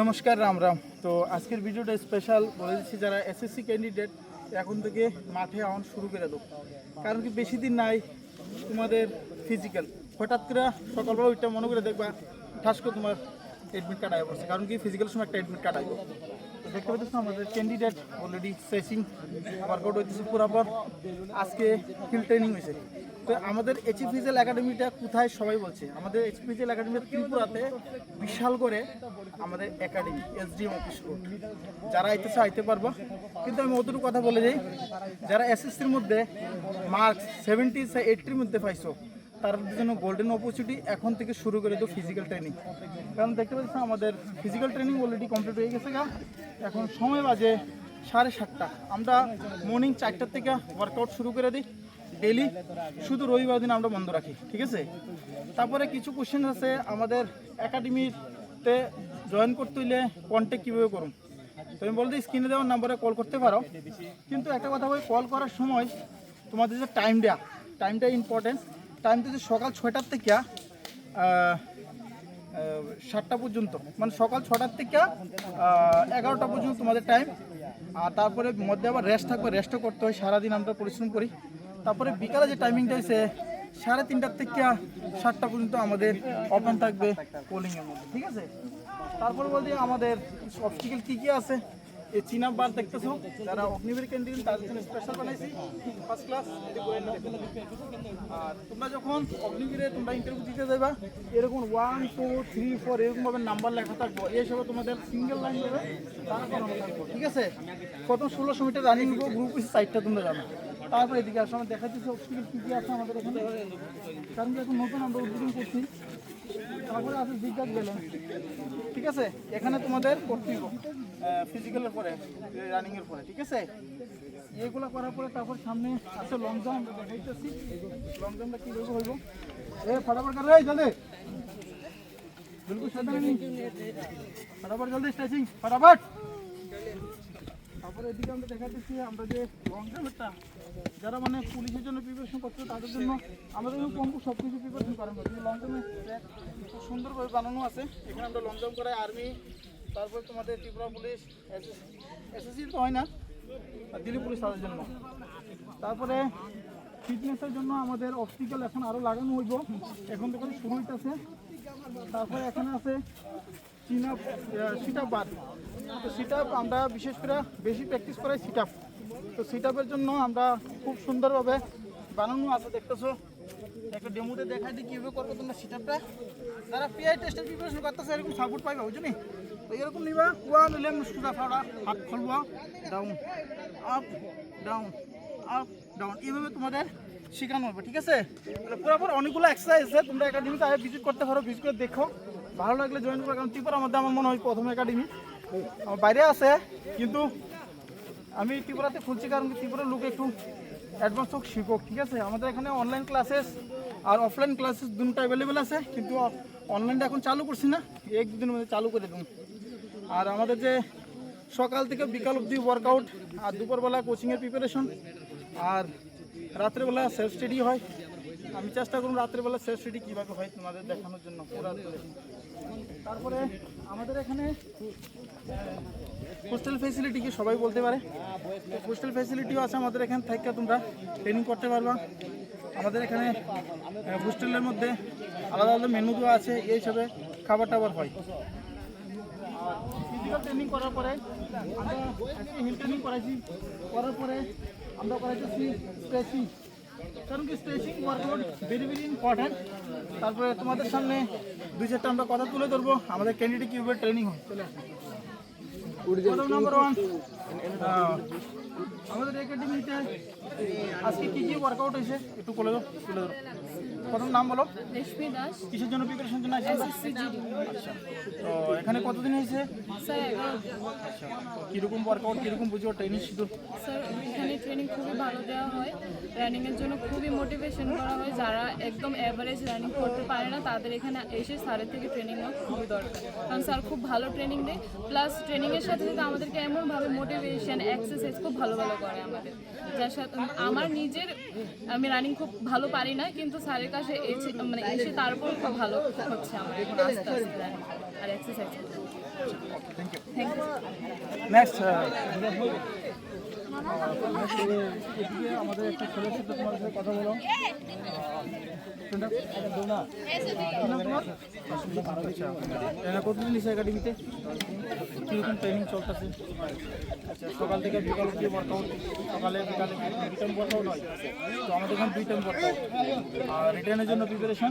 নমস্কার, রাম রাম। তো আজকের ভিডিওটা স্পেশাল বলে দিচ্ছি, যারা এসএসসি ক্যান্ডিডেট এখন থেকে মাঠে আওয়ান শুরু করে দেবো। কারণ কি বেশি দিন নাই তোমাদের ফিজিক্যাল হঠাৎ করে সকালবেলা ওইটা মনে করে দেখবা, ঠাস করে তোমার এডমিট কার্ড আয় পড়ছে। কারণ কি ফিজিক্যাল সময় একটা এডমিট কার্ড তো দেখতে পাচ্ছ আমাদের ক্যান্ডিডেট অলরেডি সেসিং ওয়ার্কআউট হইতেছে পুরাপর। আজকে ফিল্ড ট্রেনিং হয়েছে তো আমাদের এইচএফ ফিজিক্যাল একাডেমিটা কোথায় সবাই বলছে? আমাদের এইচএফ ফিজিক্যাল একাডেমি ত্রিপুরাতে বিশাল করে আমাদের একাডেমি এসডিএম অফিস যারা আইতেছে, আইতে পারব। কিন্তু আমি অতটুকু কথা বলে যাই যারা এসএসসির মধ্যে মার্কস সেভেন্টি এইটটির মধ্যে পাইছো, তার জন্য গোল্ডেন অপরচুনিটি এখন থেকে শুরু করে দেবো ফিজিক্যাল ট্রেনিং কারণ দেখতে পাচ্ছি, আমাদের ফিজিক্যাল ট্রেনিং অলরেডি কমপ্লিট হয়ে গেছে এখন সময় বাজে সাড়ে সাতটা। আমরা মর্নিং চারটার থেকে ওয়ার্কআউট শুরু করে দিই। ডেলি শুধু রবিবার দিন আমরা বন্ধ রাখি, ঠিক আছে? তারপরে কিছু কোশ্চেন আছে আমাদের একাডেমিতে জয়েন করতে হইলে কন্ট্যাক্ট কীভাবে করুন তুমি বলতে স্ক্রিনে দেওয়ার নাম্বারে কল করতে পারো। কিন্তু একটা কথা বলি কল করার সময় তোমাদের যে টাইম দেওয়া টাইমটা ইম্পর্টেন্ট টাইমটা যে সকাল ছয়টার থেকে সাতটা পর্যন্ত মানে সকাল ছটার থেকে এগারোটা পর্যন্ত তোমাদের টাইম আর তারপরে মধ্যে আবার রেস্ট থাকবে রেস্টও করতে হয়, সারাদিন আমরা পরিশ্রম করি। তারপরে বিকালে যে টাইমিংটা হয়েছে, সাড়ে তিনটার থেকে সাতটা পর্যন্ত আমাদের ওপেন থাকবে পোলিংয়ের মধ্যে, ঠিক আছে? তারপর বলতে আমাদের অবস্টিকেল কী কী আছে, এই চীনা বার দেখতেছো? যারা অগ্নিবীর ক্যান্টিন তাদের জন্য স্পেশাল বানাইছি ফার্স্ট ক্লাস আর তোমরা যখন অগ্নিবীরে তোমরা ইন্টারভিউ দিতে যাবা এরকম ওয়ান টু থ্রি ফোর এরকমভাবে নাম্বার লেখা থাকব। এই তোমাদের সিঙ্গেল লাইন দেবে, তারা ঠিক আছে? প্রথম ষোলোশো মিটার রানিং গ্রুপ সাইডটা তোমরা জানো। তারপরে এদিকে আসলে আমরা দেখাচ্ছি অবস্টিকেল কী কী আছে আমাদের এখানে। কারণ কি এখন নতুন আমরা উদ্বোধন করছি। তারপরে আছে জিজ্ঞাসা গেলেন ঠিক আছে? এখানে তোমাদের করতে ফিজিক্যালের পরে রানিংয়ের পরে, ঠিক আছে? এগুলো করার পরে তারপর সামনে আছে লং জাম্প দেখাইতেছি। লং জাম্পটা কীভাবে হইব? এ, ফটাফট কর বিলকুল সাদা নেই ফটাফট জলদি স্ট্রেচিং ফটাফট। তারপরে এদিকে আমরা দেখাতেছি আমরা যে লং জাম্পটা যারা মানে পুলিশের জন্য প্রিপারেশন করছে, তাদের জন্য আমাদের কম্পু সব কিছু প্রিপারেশন করানো। হয় লং খুব সুন্দরভাবে বানানো আছে। এখানে আমরা লং জাম্প করাই আর্মি তারপরে তোমাদের ত্রিপুরা পুলিশ এসএসসি তো হয় না দিল্লি পুলিশ তাদের জন্য। তারপরে ফিটনেসের জন্য আমাদের অপটিক্যাল এখন আরও লাগানো হইব। এখন থেকে শুরু হইতেছে। তারপরে এখানে আছে চীনা সিট আপ বার তো সিট আপ আমরা বিশেষ করে বেশি প্র্যাকটিস করাই সিট আপ তো সিট আপের জন্য আমরা খুব সুন্দরভাবে বানানো আছে, দেখতেছো? একটা ডেমোতে দেখাই দিই কীভাবে করব তোমরা সিট আপটা যারা পিআই টেস্টের প্রিপারেশন করতেছে, এরকম সাপোর্ট পাইবা বুঝলি তো এরকম নিবা ওয়ান নিলে সুজা ফাওড়া হাত খুলবা down up down up down এইভাবে তোমাদের শেখানো হবে, ঠিক আছে? পুরোপুর অনেকগুলো এক্সারসাইজ আছে, তোমরা একাডেমিতে আগে ভিজিট করতে পারো ভিজিট করে দেখো। ভালো লাগলে জয়েন করো, কারণ ত্রিপুরার মধ্যে আমার মনে হয় প্রথম একাডেমি বাইরে আছে, কিন্তু আমি ত্রিপুরাতে খুলছি কারণ ত্রিপুরার লোক একটু অ্যাডভান্স হোক, শিখুক, ঠিক আছে? আমাদের এখানে অনলাইন ক্লাসেস আর অফলাইন ক্লাসেস দুটো অ্যাভেলেবেল আছে, কিন্তু অনলাইনটা এখন চালু করছি না, এক দুদিনের মধ্যে চালু করে দেবো। আর আমাদের যে সকাল থেকে বিকাল অবধি ওয়ার্কআউট আর দুপুরবেলা কোচিংয়ের প্রিপারেশন আর রাত্রেবেলা সেলফ স্টাডি হয়। আমি চেষ্টা করুন রাত্রেবেলা সেলফ স্টাডি কীভাবে হয় তোমাদের দেখানোর জন্য। তারপরে আমাদের এখানে হোস্টেল ফেসিলিটি কি সবাই বলতে পারে? হোস্টেল ফেসিলিটিও আছে আমাদের এখানে থেকে তোমরা ট্রেনিং করতে পারবা। আমাদের এখানে হোস্টেলের মধ্যে আলাদা আলাদা মেনু দেওয়া আছে, এই হিসাবে খাবার টাবার হয়। ফিজিক্যাল ট্রেনিং করার পরে আমরা হিল ট্রেনিং করাইছি। করার পরে আমরা করাইতেছি স্ট্রেচিং কারণ কি stretching workout very very important তারপরে তোমাদের সামনে দুই চারটা আমরা কথা তুলে ধরবো। আমাদের ক্যান্ডিডেট কীভাবে ট্রেনিং হয়। চলে নাম্বার আমাদের একাডেমিতে আজকে কী কী ওয়ার্কআউট হয়েছে? একটু বলে দাও তুলে ধরো। প্রথম নাম বলো। রেশমি দাস। কিসের জন্য প্রিপারেশন জন্য আসছে আচ্ছা। তো এখানে কতদিন হয়েছে? আচ্ছা কীরকম ওয়ার্কআউট কীরকম বুঝো ট্রেনিং শুধু স্যার এখানে ট্রেনিং খুবই ভালো দেওয়া হয়। রানিংয়ের জন্য খুবই মোটিভেশন করা হয়। যারা একদম অ্যাভারেজ রানিং করতে পারে না তাদের এখানে এসে স্যারের থেকে ট্রেনিং নেওয়া খুবই দরকার। কারণ স্যার খুব ভালো ট্রেনিং দেয়। প্লাস ট্রেনিংয়ের সাথে সাথে আমাদেরকে এমনভাবে মোটিভেশন এক্সারসাইজ খুব ভালো ভালো করে আমাদের। যার সাথে আমার নিজের আমি রানিং খুব ভালো পারি না কিন্তু স্যারের এসে মানে এসে তারপর খুব ভালো হচ্ছে আমার এখন আস্তে আস্তে আর এক্সারসাইজ থ্যাংক ইউ নেক্সট আমাদের একটা চলতেছে সকাল থেকে বিকাল অব্দি ওয়ার্কআউট সকালে বিকালে দুই টাইম তো আমাদের এখানে দুই টাইম ওয়ার্কআউট আর রিটার্নের জন্য প্রিপারেশন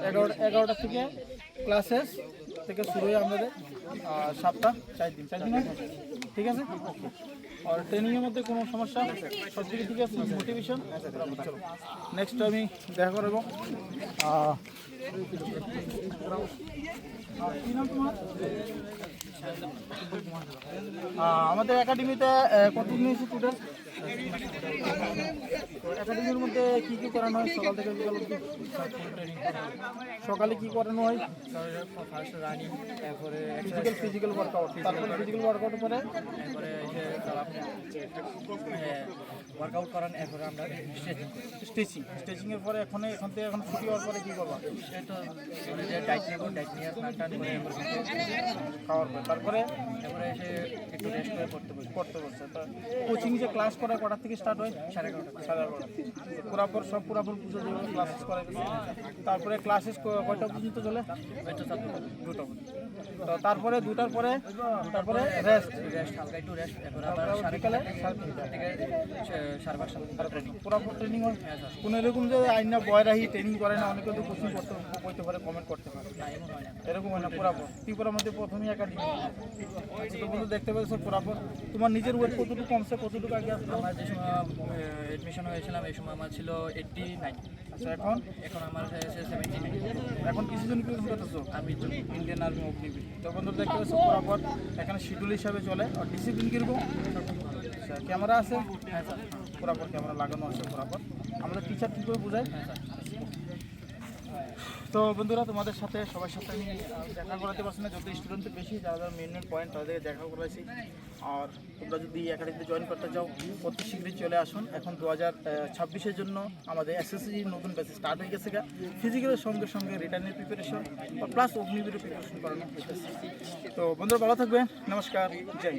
এগারোটা এগারোটা থেকে ক্লাসেস থেকে শুরু হয় আমাদের সপ্তাহ চার দিন চার দিন? ঠিক আছে? আর ট্রেনিংয়ের মধ্যে কোনো সমস্যা? সব দিকে ঠিক আছে? মোটিভেশন নেক্সট আমি দেখা করব। আমাদের একাডেমিতে কতদিন টোটাল একাডেমির মধ্যে কি কি করানো হয়? সকাল থেকে বিকাল সকালে কি করানো হয়? Physical physical workout physical workout যে ওয়ার্কআউট করান এরপরে আমরা স্ট্রেচিং স্টিচিংয়ের পরে এখন এখান থেকে এখন ছুটি হওয়ার পরে কি করবা? সেটা যে ডাইট নেব ডাইট নিয়ে টান করে খাওয়ার পরে। তারপরে? তারপরে এসে একটু রেস্ট করে পড়তে বসি। করতে বসছে। তো কোচিং যে ক্লাস করা কটার থেকে স্টার্ট হয়? সাড়ে এগারোটা সাড়ে এগারোটা। পুরাপুর সব পুরাপুর পুজো যেভাবে ক্লাসেস করা তারপরে ক্লাসেস কয়টা পর্যন্ত চলে? দুটো তো তারপরে দুটার পরে? তারপরে রেস্ট রেস্ট হালকা একটু রেস্ট আবার সাড়ে বিকালে? সাড়ে পাঁচটা পুরাপুর ট্রেনিং হয়? কোনো এরকম যে আইনা বয় রাহি ট্রেনিং করে না অনেকে তো কোচিং করতে করতে পারে কমেন্ট করতে পারে। না হয় না। এরকম হয় না পুরাপুর। ত্রিপুরার মধ্যে প্রথমেই একাডেমি বন্ধু দেখতে পেয়েছ পুরাপুর। তোমার নিজের ওয়েট কতটুকু কমছে কতটুকু আগে আসলো? আমার যে সময় এডমিশন হয়েছিলাম এই সময় আমার ছিল এইটটি নাইন আচ্ছা এখন? এখন আমার হয়েছে সেভেন্টি নাইন এখন কিছু জন করতেছো আমি ইন্ডিয়ান আর্মি অগ্নিবীর। তো বন্ধু দেখতে পেয়েছ পুরাপুর। এখানে শিডিউল হিসাবে চলে। আর ডিসিপ্লিন কীরকম? আচ্ছা ক্যামেরা আছে? হ্যাঁ পুরাপুর ক্যামেরা লাগানো আছে পুরাপুর আমাদের টিচার কী করে বোঝায় হ্যাঁ তো বন্ধুরা, তোমাদের সাথে সবার সাথে আমি দেখা করাতে পারছি না যত স্টুডেন্টের বেশি, যারা যারা মেন মেন পয়েন্ট তাদেরকে দেখা করাইছি। আর তোমরা যদি একাডেমিতে জয়েন করতে চাও, অতি শীঘ্রই চলে আসুন। এখন দু হাজার ছাব্বিশের জন্য আমাদের এসএসসি নতুন ব্যাচ স্টার্ট হয়ে গেছে গা। ফিজিক্যালের সঙ্গে সঙ্গে রিটার্নের প্রিপারেশন বা প্লাস অগ্নিবীরের প্রিপারেশন করানো হইতেছে। তো বন্ধুরা, ভালো থাকবেন। নমস্কার। জয়